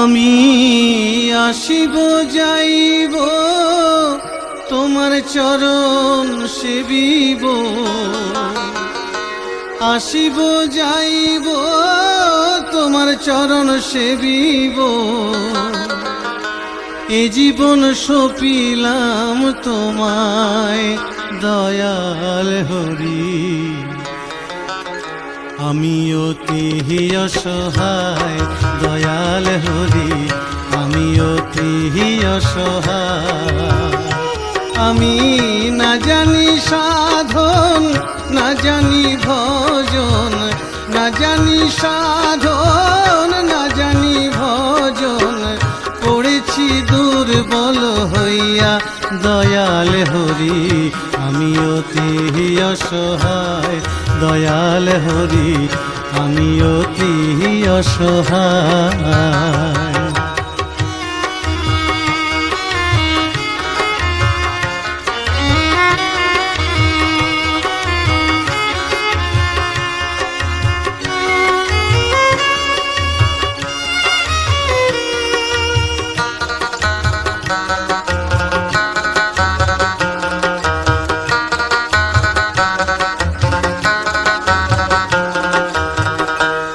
আমি আসিব, যাইব, তোমার চরণ সেবিব। আসিব, যাইব, তোমার চরণ সেবিব। এ জীবন সপিলাম তোমায়, দয়াল হরি। আমি অতি অসহায়, দয়াল হরি। আমি অতি অসহায়। আমি না জানি সাধন, না জানি ভজন, না জানি সাধন, না জানি ভজন। পড়েছি দুর্বল হইয়া, দয়াল হরি। আমি অতি অসহায় দয়াল হরি আমি অতি অসহায়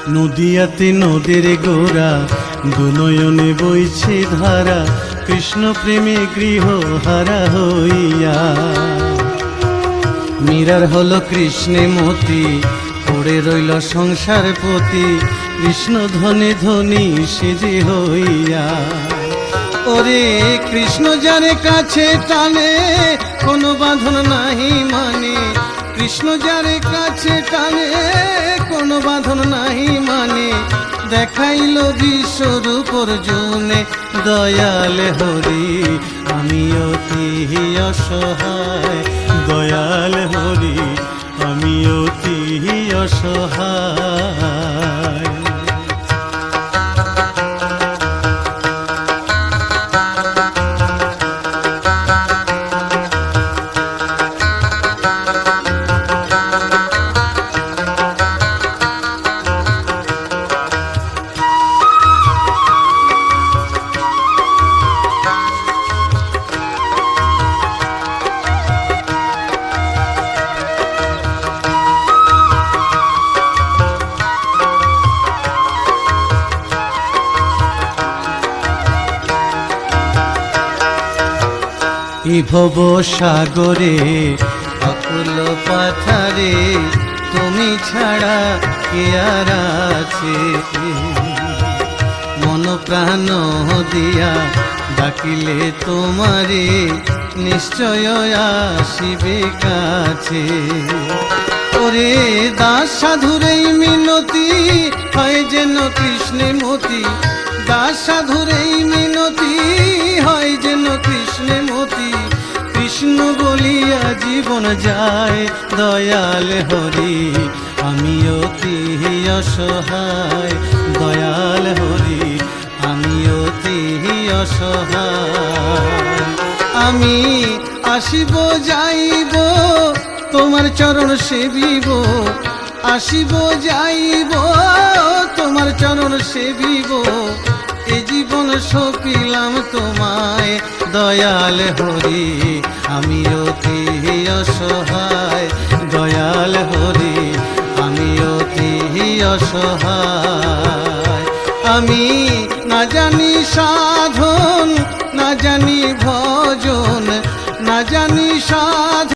নদিয়াতে নদীর গোড়া, দুনয়নে বইছে ধারা, কৃষ্ণ প্রেমে গৃহ হারা হইয়া। মীরার হল কৃষ্ণে মতি, পড়ে রইল সংসার পতি, কৃষ্ণ ধনে ধনী সেজে হইয়া। ওরে কৃষ্ণ যারে কাছে টানে, কোনো বাঁধন নাহি মানে কৃষ্ণ যারে কাছে টানে দেখাইল বিশ্বরূপ অর্জুনে দয়াল হরি আমি অতি অসহায়। দয়াল হরি আমি অতি অসহায়। এই ভব সাগরে, অকুল পাথারে, তুমি ছাড়া কে আর আছে? মন প্রাণ দিয়া ডাকিলে তোমারে, নিশ্চয় আসিবে কাছে। ওরে দাস সাধুরেই মিনতি, হয় যেন কৃষ্ণে মতি। দাস সাধুরেই মিনতি জীবন যায়, দয়াল হরি আমি অতি অসহায়? দয়াল হরি আমি অতি অসহায়? আমি আসিব, যাইব, তোমার চরণ সেবিব। আসিব, যাইব, তোমার চরণ সেবিব। এ জীবন সপিলাম তোমায়, দয়াল হরি আমি অতি অসহায় দয়াল হরি আমি অতি অসহায়। আমি না জানি সাধন না জানি ভজন